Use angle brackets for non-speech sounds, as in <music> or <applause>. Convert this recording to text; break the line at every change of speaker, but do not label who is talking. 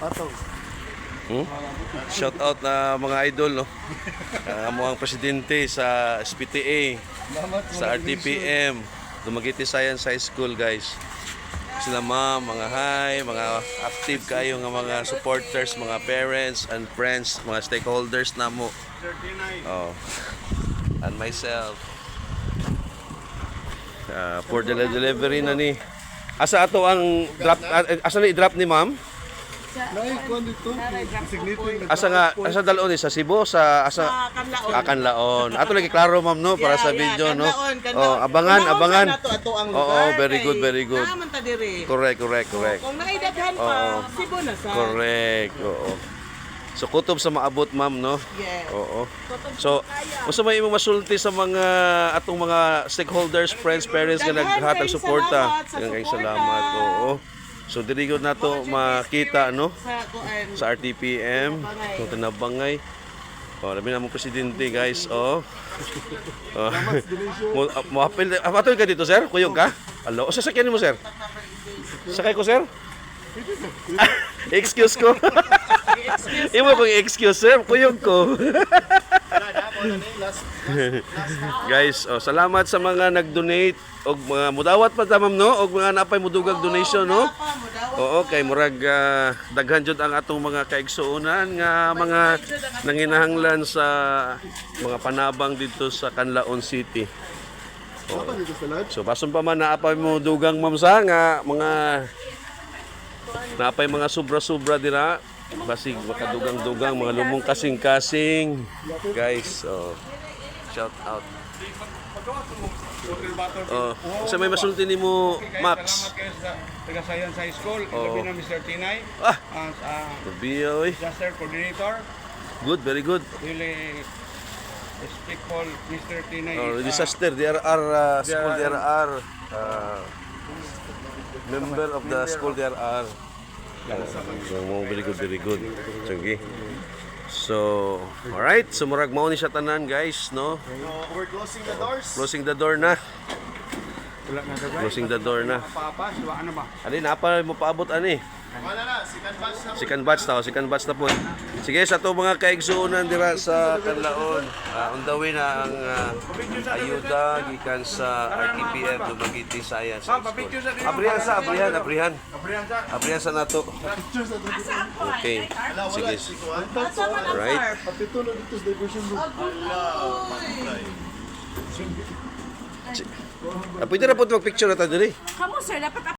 Atong.
Hmm? Shout out na mga idol no. Uh, ang presidente sa SPTA, sa RTPM, Dumaguete Science High School guys. Sila ma'am, mga hi, mga active kayo nga mga supporters, mga parents and friends, mga stakeholders na mo. Oh. And myself. Uh, for the delivery na ni. Asa ato ang drop asa ni drop ni ma'am?
Nay, kuan dito. Significant.
Asa nga asa dalon ni sa Cebu sa asa
Ah, Kanlaon.
Ah, Kanlaon. Ato lagi klaro ma'am no para
Yeah,
sa video no. Oh, abangan, abangan. Oo, very good, very good.
Naman ta.
Correct, correct, correct.
Kung naidaghan pa. Cebu na sa.
Correct. Oo. So kutob sa maabot ma'am no.
Yes.
Oo. So, gusto may imong masulti sa mga atong mga stakeholders, friends, parents nga naghatag suporta.
salamat sa
Daghang salamat. Oo. So diri gud nato makita no
Sa
sa RTPM, no tinabangay. Oh, labi na mo presidente guys. Oh. oh. <laughs> mo mo apel ah, atoy ka dito sir? Kuyog ka? Alo, o sasakyan mo sir? <laughs> Sakay ko sir? Excuse ko. Imo kong excuse sir, kuyog ko. Guys, oh, salamat sa mga nag-donate og mga mudawat pa tamam no og mga napay mudugag donation no. Oo, kay murag ah, daghan jud ang atong mga kaigsuonan nga mga nanginahanglan sa mga panabang dito sa Canlaon City.
Lahat?
So bason pa man naapay mo dugang mamsa nga mga naapay mga sobra-sobra dira basig makadugang-dugang mga lumong kasing-kasing. Guys, so shout out. Oh, sa may masulti Max.
Salamat kayo sa taga Science High School.
Oo.
Gabi na Mr. Tinay.
Ah,
uh,
Biyo, oy.
disaster coordinator.
Good, very good.
Really respectful Mr. Tinay.
Oh,
uh,
disaster, DRR uh, school DRR uh, member of the school DRR. Uh, so, mo very good, very good. Sige. So, alright. So, murag mao ni siya tanan, guys, no?
We're closing the doors.
Closing the door na.
Na.
Closing the door na.
Ano ba?
Ani, napa mo paabot, ani?
Wala na, second batch na.
Oh, second batch na po. Sige, sa to mga kaigsuonan dira sa Kanlaon, uh, on the way na ang uh, ayuda gikan sa RTPF Dumaguete Science School. Abrihan sa, abrihan, abrihan. Abrihan sa. Nato. Okay. Sige. Alright.
Pati ito na dito sa diversion room.
Ah, pwede na po mag-picture na tayo diri.
Kamu sir, dapat